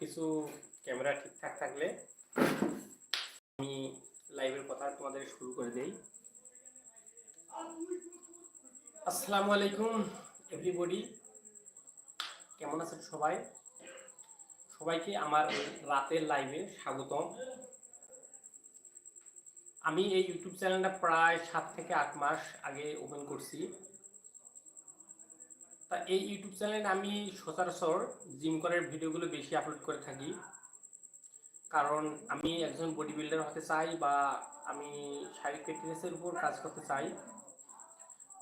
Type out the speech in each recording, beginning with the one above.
কিছু ক্যামেরা ঠিকঠাক থাকলে আমি লাইভের কথা তোমাদের শুরু করে দেই। আসসালামু আলাইকুম এভরিবডি কেমন আছেন সবাই? সবাইকে আমার রাতের লাইভে স্বাগতম। আমি এই ইউটিউব চ্যানেলটা প্রায় সাত থেকে আট মাস আগে ওপেন করছি। তা এই ইউটিউব চ্যানেলে আমি সচরাচর জিম করার ভিডিওগুলো বেশি আপলোড করে থাকি। কারণ আমি একজন বডি বিল্ডার হতে চাই বা আমি শারীরিক ফিটনেসের উপর কাজ করতে চাই।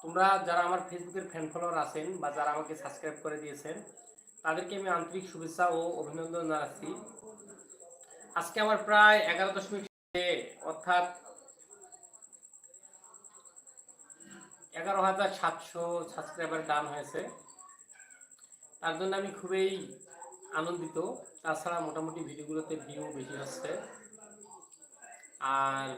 তোমরা যারা আমার ফেসবুকের ফ্যান ফলোয়ার আছেন বা যারা আমাকে সাবস্ক্রাইব করে দিয়েছেন, তাদেরকে আমি আন্তরিক শুভেচ্ছা ও অভিনন্দন জানাচ্ছি। আজকে আমার প্রায় এগারো দশমিক অর্থাৎ এগারো হাজার সাতশো সাবস্ক্রাইবার ডান হয়েছে। তার জন্য আমি খুবই আনন্দিত। তাছাড়া মোটামুটি ভিডিওগুলোতে ভিউ বেশি হচ্ছে। আর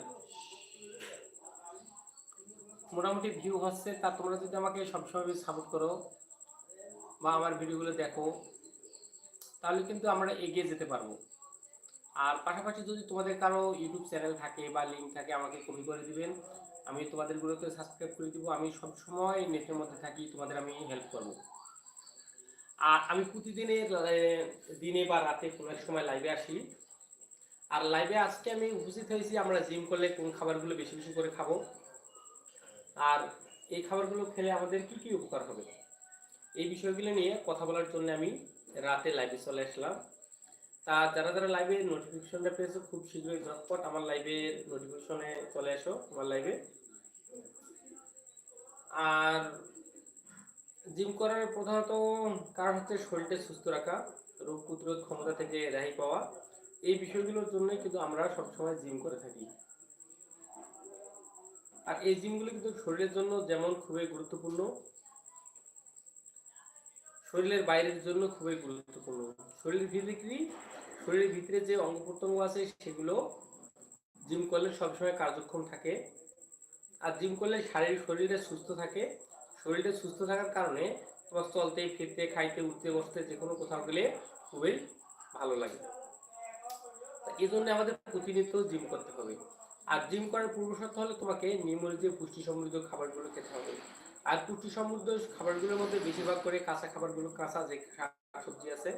মোটামুটি ভিউ হচ্ছে, তা তোমরা যদি আমাকে সবসময় সাপোর্ট করো বা আমার ভিডিওগুলো দেখো, তাহলে কিন্তু আমরা এগিয়ে যেতে পারব। আর পাশাপাশি যদি তোমাদের কারও ইউটিউব চ্যানেল থাকে বা লিঙ্ক থাকে, আমাকে কপি করে দিবেন। আমি তোমাদেরগুলোতে সাবস্ক্রাইব করে দিব। আমি সব সময় নেটের মধ্যে থাকি, তোমাদের আমি হেল্প করব। আর আমি প্রতিদিনের দিনে বা রাতে কোনো সময় লাইভে আসি। আর লাইভে আজকে আমি উপস্থিত হয়েছি, আমরা জিম করলে কোন খাবারগুলো বেশি বেশি করে খাব। আর এই খাবারগুলো খেলে আমাদের কি কি উপকার হবে? এই বিষয়গুলো নিয়ে কথা বলার জন্য আমি রাতে লাইভে চলে আসলাম। তা যারা যারা লাইভে নোটিফিকেশনটা পেয়েছ, খুব শীঘ্রই ঝটপট আমার লাইভের নোটিফিকেশনে চলে এসো আমার লাইভে আর জিম করার প্রধানত কারণ হচ্ছে শরীরটা সুস্থ রাখা, রোগ প্রতিরোধ ক্ষমতা থেকে রেহাই পাওয়া। এই বিষয়গুলোর জন্যই কিন্তু আমরা সবসময় জিম করে থাকি। আর এই জিমগুলো কিন্তু শরীরের জন্য যেমন খুবই গুরুত্বপূর্ণ শরীরের বাইরের জন্য খুবই গুরুত্বপূর্ণ। শরীরের ভিতরে কি? শরীরের ভিতরে যে অঙ্গ প্রত্যঙ্গ আছে, সেগুলো জিম করলে সবসময় কার্যক্ষম থাকে। আর জিম করলে শারীরিক শরীরে সুস্থ থাকে। শরীরটা সুস্থ থাকার কারণে তোমার চলতে, ফিরতে, খাইতে, উঠতে, বসতে যে কোনো কোথাও গেলে খুবই ভালো লাগে। এই জন্য আমাদের প্রতিনিয়ত জিম করতে হবে। আর জিম করার পূর্ব শর্ত হলে তোমাকে নিয়মিত পুষ্টি সমৃদ্ধ খাবারগুলো খেতে হবে। আর পুষ্টি সমৃদ্ধ খাবারগুলোর মধ্যে বেশিরভাগ করে কাঁচা খাবারগুলো, কাঁচা যে সবজি আছে,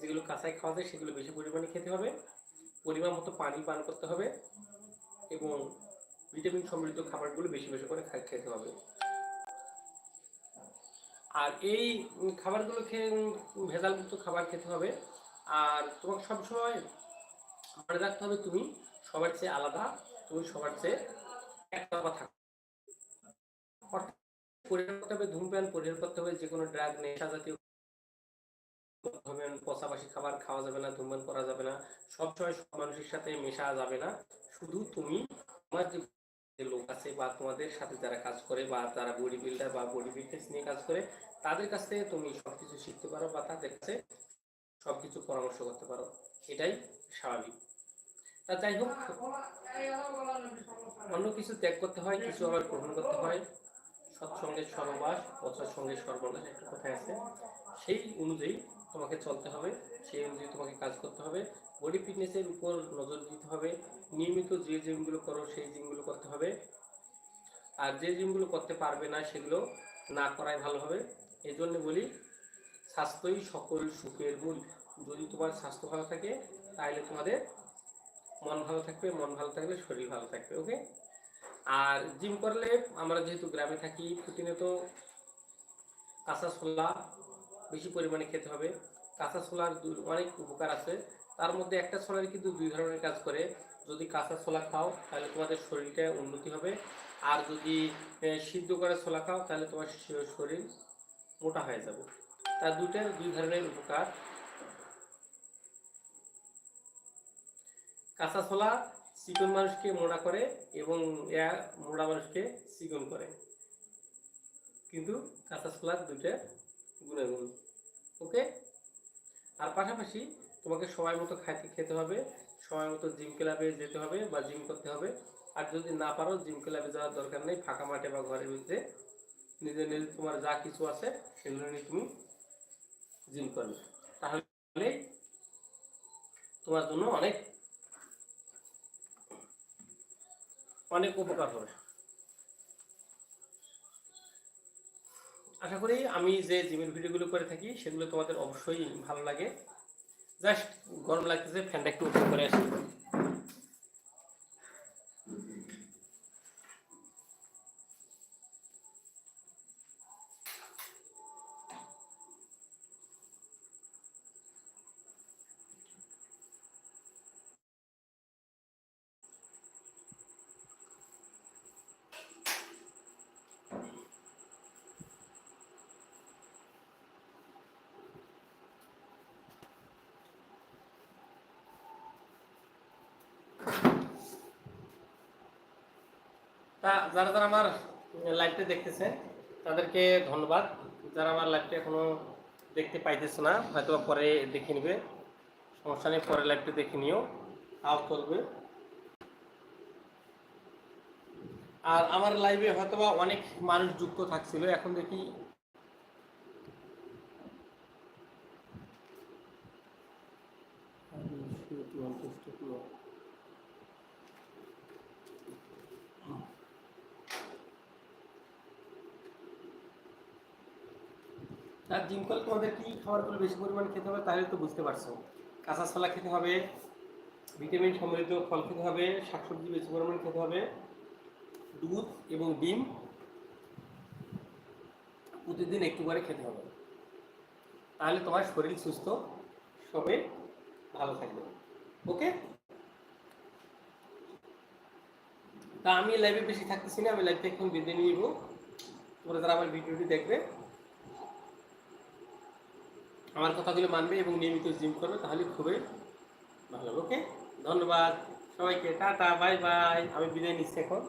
যেগুলো কাঁচাই খাওয়া যায়, সেগুলো বেশি পরিমাণে খেতে হবে। পরিমাণ মতো পানি পান করতে হবে এবং ভিটামিন সমৃদ্ধ খাবারগুলো বেশি বেশি করে খেতে হবে। আর এই খাবারগুলো খেয়ে ভেজালমুক্ত খাবার খেতে হবে। আর তোমাকে সবসময় মনে রাখতে হবে তুমি সবার চেয়ে আলাদা, তুমি সবার চেয়ে একতরফা থাকো। পরিহার করতে হবে ধূমপান পরিহার করতে হবে যে কোনো ড্রাগ নেশা জাতীয় খাবার খাওয়া যাবে না ধূমপান করা যাবে না, সবসময় সব মানুষের সাথে মেশা যাবে না। শুধু তুমি, তোমার যে লোক আছে বা তোমাদের সাথে যারা কাজ করে বা বডি বিল্ডার বা বডি ফিটনেস নিয়ে কাজ করে, তাদের কাছ থেকে তুমি সবকিছু শিখতে পারো বা তাদের কাছে সবকিছু পরামর্শ করতে পারো। এটাই স্বাভাবিক। তা যাই হোক, অন্য কিছু ত্যাগ করতে হয়, কিছু আবার গ্রহণ করতে হয়। সৎসঙ্গের সহবাস অসৎসঙ্গের সর্বনাশ একটা কথায় আছে? সেই অনুযায়ী তোমাকে চলতে হবে, সেই অনুযায়ী তোমাকে কাজ করতে হবে। বডি ফিটনেসের উপর নজর দিতে হবে। নিয়মিত যে জিমগুলো করো, সেই জিমগুলো করতে হবে। আর যে জিমগুলো করতে পারবে না, সেগুলো না করাই ভালো হবে। এই জন্য বলি, স্বাস্থ্যই সকল সুখের মূল। যদি তোমার স্বাস্থ্য ভালো থাকে, তাহলে তোমাদের মন ভালো থাকবে, মন ভালো থাকলে শরীর ভালো থাকবে ওকে আর জিম করলে আমরা যেহেতু গ্রামে থাকি, প্রতিনিয়ত কাঁচা ছোলা বেশি পরিমাণে খেতে হবে। কাঁচা ছোলার অনেক উপকার আছে। তার মধ্যে একটা ছোলার কিন্তু দুই ধরনের কাজ করে। যদি কাঁচা ছোলা খাও, তাহলে তোমাদের শরীরটা উন্নতি হবে। আর যদি সিদ্ধ করে ছোলা খাও, তাহলে তোমার শরীর মোটা হয়ে যাবে। তার দুটার দুই ধরনের উপকার। কাঁচা ছোলা চিকন মানুষকে মোটা করে এবং এয়া মোটা মানুষকে চিকন করে। কিন্তু কাঁচা ছোলার দুইটা গুণাগুণ, ওকে? আর পাশাপাশি তোমাকে সময় মতো খাইতে খেতে হবে, সময় মতো জিম ক্লাবে যেতে হবে বা জিম করতে হবে। আর যদি না পারো, জিম ক্লাবে যাওয়ার দরকার নেই, ফাঁকা মাঠে বা ঘরের ভিতরে নিজে নিজে তোমার যা কিছু আছে, সেগুলো নিয়ে তুমি জিম করবে। তাহলে তোমার জন্য অনেক অনেক উপকার হবে। আশা করি আমি যে জিমের ভিডিওগুলো করে থাকি, সেগুলো তোমাদের অবশ্যই ভালো লাগে। জাস্ট গরম লাগতেছে, ফ্যানটা একটু উপর করে আসি। তা যারা যারা আমার লাইভটা দেখতেছে, তাদেরকে ধন্যবাদ। যারা আমার লাইভটা এখনও দেখতে পাইতেছে না হয়তো পরে দেখে নেবে। সমস্যা নেই, পরে লাইভটা দেখে নিও। তাও চলবে। আর আমার লাইভে হয়তো বা অনেক মানুষ যুক্ত থাকছিল। এখন দেখি। আর জিম করলে তোমাদের কি খাবারগুলো বেশি পরিমাণ খেতে হবে তাহলে তো বুঝতে পারছ। কাঁচা ছোলা খেতে হবে, ভিটামিন সমৃদ্ধ ফল খেতে হবে, শাকসবজি বেশি পরিমাণ খেতে হবে, দুধ এবং ডিম প্রতিদিন একটু করে খেতে হবে। তাহলে তোমার শরীর সুস্থ, সবে ভালো থাকবে। ওকে? তা আমি লাইভে বেশি থাকতেছি না, আমি লাইভটা এখন বেঁধে নিয়ে তোমরা যারা আমার ভিডিওটি দেখবে আমার কথাগুলো মানবে এবং নিয়মিত জিম করবে, তাহলে খুবই ভালো ওকে ধন্যবাদ সবাইকে, টাটা বাই বাই আমি বিদায় নিচ্ছি এখন।